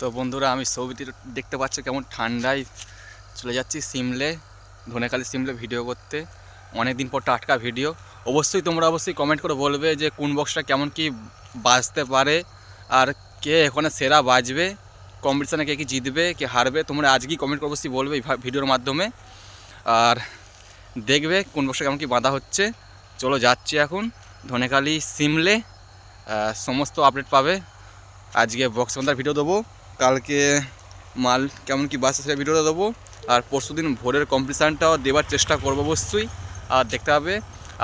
তো বন্ধুরা, আমি ছবিটি দেখতে পাচ্ছ কেমন ঠান্ডায় চলে যাচ্ছি সিমলে ধনেখালি সিমলে ভিডিও করতে। অনেক দিন পর টাটকা ভিডিও। অবশ্যই তোমরা অবশ্যই কমেন্ট করে বলবে যে কোন বক্সটা কেমন কি বাজতে পারে আর কে এখানে সেরা বাজবে কম্পিটিশানে কে কি জিতবে, কে হারবে, তোমরা আজকেই কমেন্ট করে অবশ্যই বলবে ভিডিওর মাধ্যমে। আর দেখবে কোন বক্সটা কেমন কি বাঁধা হচ্ছে। চলো যাচ্ছি এখন ধনেখালি সিমলে সমস্ত আপডেট পাবে। আজকে বক্স বাঁধার ভিডিও দেবো। কালকে মাল কেমন কি বাসে সেটা ভিডিওটা দেবো। আর পরশু দিন ভোরের কম্পিটিশানটাও দেওয়ার চেষ্টা করব অবশ্যই। আর দেখতে হবে।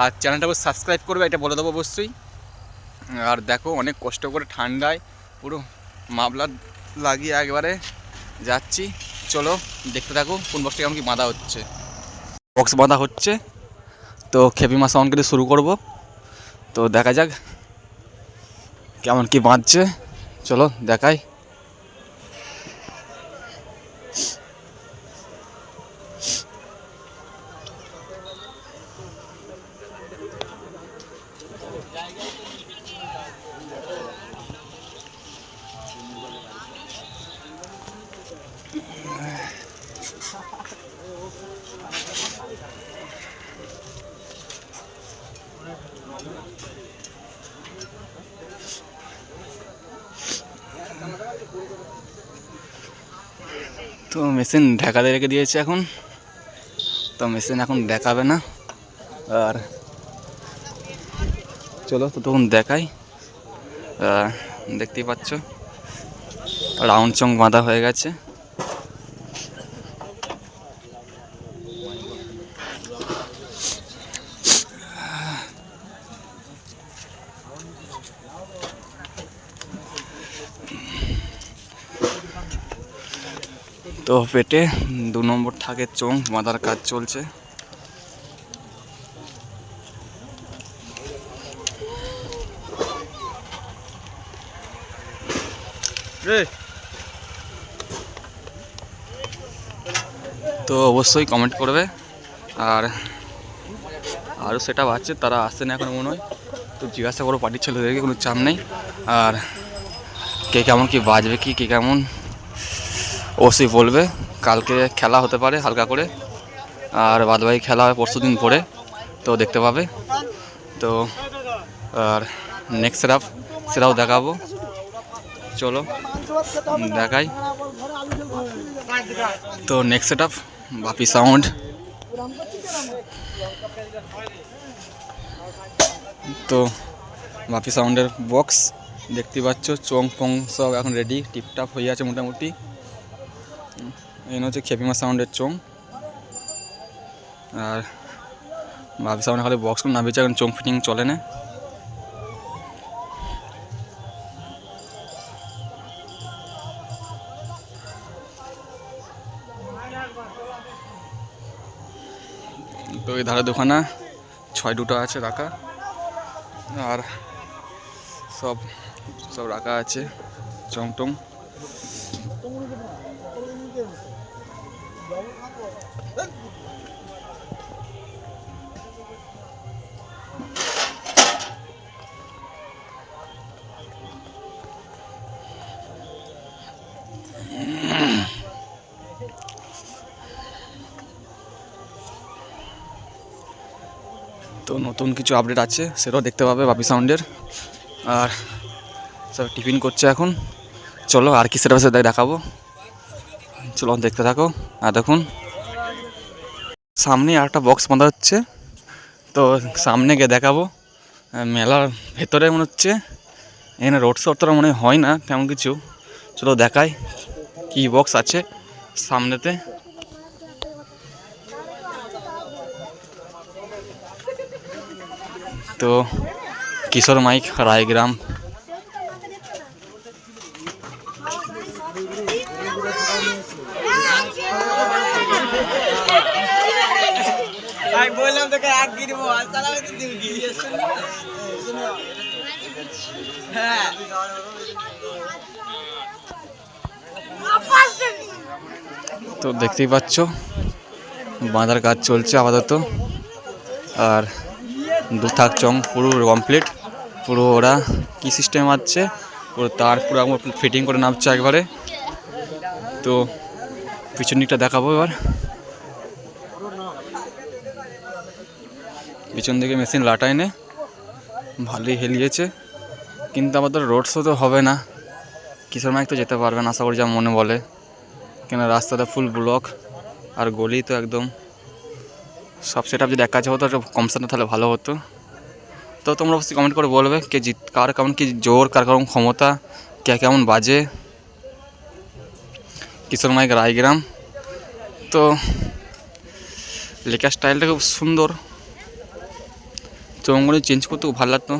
আর চ্যানেলটাকে সাবস্ক্রাইব করবে, এটা বলে দেবো অবশ্যই। আর দেখো, অনেক কষ্ট করে ঠান্ডায় পুরো মামলা লাগিয়ে একবারে যাচ্ছি। চলো, দেখতে থাকো, কোন বক্সটা কেমন কি বাঁধা হচ্ছে। বক্স বাঁধা হচ্ছে। তো খেপিমা সাউন্ড কেটে শুরু করব। তো দেখা যাক, কেমন কি বাঁধছে। চলো, দেখাই। তো মেশিন ঢাকাতে রেখে দিয়েছে এখন। তো মেশিন এখন দেখাবে না। আর চলো তো তখন দেখাই দেখতেই পাচ্ছ, রাউন্ড চং বাঁধা হয়ে গেছে। তো পেটে দু নম্বর থাকে চোং বাঁধার কাজ চলছে। তো অবশ্যই কমেন্ট করবে। আর আরও সেটা আছে তারা আসছে না এখন মনে হয়। তো জিজ্ঞাসা করো পার্টির ছেলেদেরকে কোনো চাপ নেই। আর কে কেমন কি বাজবে কি কে কেমন? অবশ্যই বলবে। কালকে খেলা হতে পারে হালকা করে। আর বাদবাকি খেলা হয় পরশু দিন পরে, তো দেখতে পাবে। তো, আর নেক্সট সেরাপ সেটাও দেখাবো। চলো দেখাই। তো next set up Bapi sound তো, বাপি সাউন্ডের বক্স দেখতে পাচ্ছ চং ফং সব এখন রেডি টিপটাপ হয়ে আছে মোটামুটি। এই হচ্ছে খেপিমা সাউন্ডের চোং আর ভাবি সাউন্ডে খালি বক্স না বেঁচে এখন চোং ফিটিং চলে না। তো এই ধারে দোকানা ছয় দুটো আছে রাখা। আর সব সব রাখা আছে চং টং তো নতুন কিছু আপডেট আছে, সেটাও দেখতে পাবে বাপি সাউন্ডের। আর সব টিফিন করছে এখন। চলো আর কি সেটা দেখাবো। চলো দেখতে থাকো। আর দেখুন সামনে আর একটা বক্স বাঁধা হচ্ছে। তো সামনে গিয়ে দেখাবো। মেলার ভেতরে মনে হচ্ছে। এখানে রোড শো তো মনে হয় না, তেমন কিছু। চলো দেখাই কি বক্স আছে সামনেতে। তো কিশোর মাইক, রায়গ্রাম। আমি বললাম তোকে এক গিরি। হ্যাঁ। তো দেখতেই পাচ্ছ, বাঁধার কাজ চলছে আপাতত। আর দু থাক চং, পুরো কমপ্লিট পুরো ওরা কী সিস্টেম আছে পুরো তার পুরো ফিটিং করে নামছে একবারে। তো পিছন দিকটা দেখাবো এবার। পিছন দিকে মেশিন লাটাই নে ভালোই হেলিয়েছে। কিন্তু আমাদের রোড শো তো হবে না। কিশোর মাইক তো যেতে পারবে না, আশা করি যা মনে বলে। কেন রাস্তাটা ফুল ব্লক আর গলি তো একদম। সব সেট আপ যদি এক কাছে হতো একটু কম তাহলে ভালো হতো। তো তোমরা অবশ্যই কমেন্ট করে বলবে কে জিত, কার কেমন কি জোর, কার কেমন ক্ষমতা, কে কেমন বাজে। কিশোর মাইক রায়গ্রাম। তো লেখার স্টাইলটা খুব সুন্দর। চৌমগুলো চেঞ্জ করতে খুব ভালো লাগতো।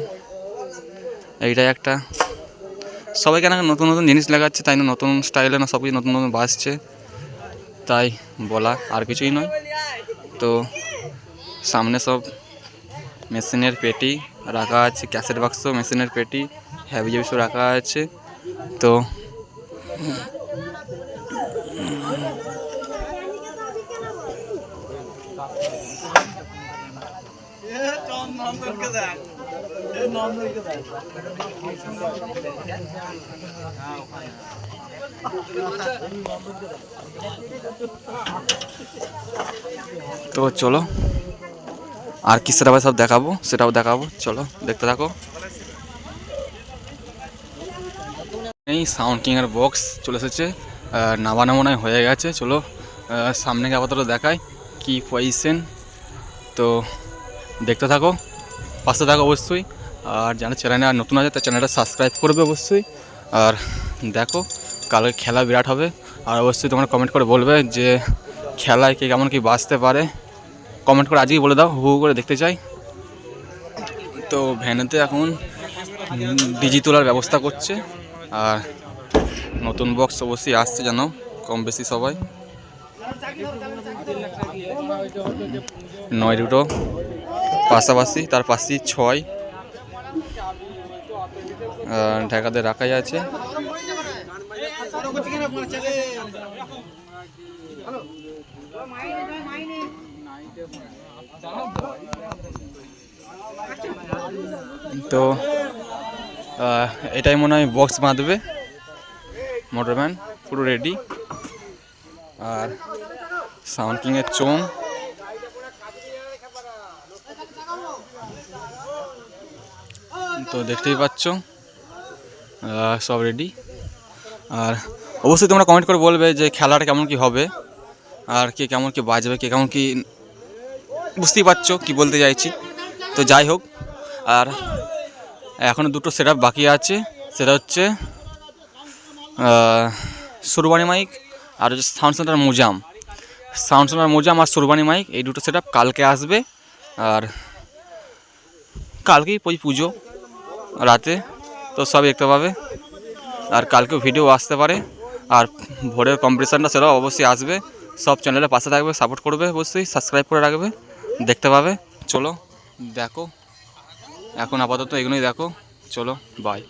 এইটাই একটা। সবাই কেন নতুন নতুন জিনিস লাগাচ্ছে, তাই না নতুন স্টাইলে না সব কিছু নতুন নতুন বাসছে তাই বলা আর কিছুই নয়। তো সামনে সব মেশিনের পেটি। রাখা আছে ক্যাসেট বাক্স মেশিনের পেটি হ্যাভি জাবি সব রাখা আছে তো তো চলো। আর কি সেটা সব দেখাবো, সেটাও দেখাবো, চলো দেখতে থাকো। এই সাউন্ড কিংয়ের বক্স চলে এসেছে নামানো মনে হয়ে গেছে, চলো সামনে আপাতত দেখাই কি পজিশন তো দেখতে থাকো, পাশে থাকো অবশ্যই, আর যারা চ্যানেলে আর নতুন আছে তার চ্যানেলটা সাবস্ক্রাইব করবে অবশ্যই, আর দেখো কালকে খেলা বিরাট হবে, আর অবশ্যই তোমরা কমেন্ট করে বলবে যে খেলায় কে কেমন কি বাঁচতে পারে। কমেন্ট করে আজকেই বলে দাও, হু করে দেখতে চাই। তো ভ্যানেতে এখন ডিজি তোলার ব্যবস্থা করছে, আর নতুন বক্স অবশ্যই আসছে যেন, কম বেশি সবাই। নয় দুটো, পাশাপাশি তার পাশেই ছয়। ঢাকাতে রাখাই আছে। তো এটাই মনে হয় বক্স বাঁধবে। মোটরম্যান পুরো রেডি আর সাউন্ড কিংয়ের চোম তো দেখতেই পাচ্ছ সব রেডি আর অবশ্যই তোমরা কমেন্ট করে বলবে যে খেলাটা কেমন কি হবে, আর কে কেমন কি বাজবে, কে কেমন কি বুঝতেই পারছ কি বলতে চাইছি। তো যাই হোক, আর এখনও দুটো সেট বাকি আছে। সেটা হচ্ছে সুরবানি মাইক আর হচ্ছে sound centre Mojam. Sound centre Mojam আর সুরবানি মাইক এই দুটো সেট কালকে আসবে। আর কালকেই ওই পুজো রাতে, তো সব দেখতে পাবে। আর কালকেও ভিডিও আসতে পারে। আর ভোরের কম্পিটিশানটা সেটাও অবশ্যই আসবে। সব চ্যানেলে পাশে থাকবে সাপোর্ট করবে অবশ্যই সাবস্ক্রাইব করে রাখবে। দেখতে পাবে? চলো দেখো। এখন আপাতত এগুলোই দেখো। চলো বাই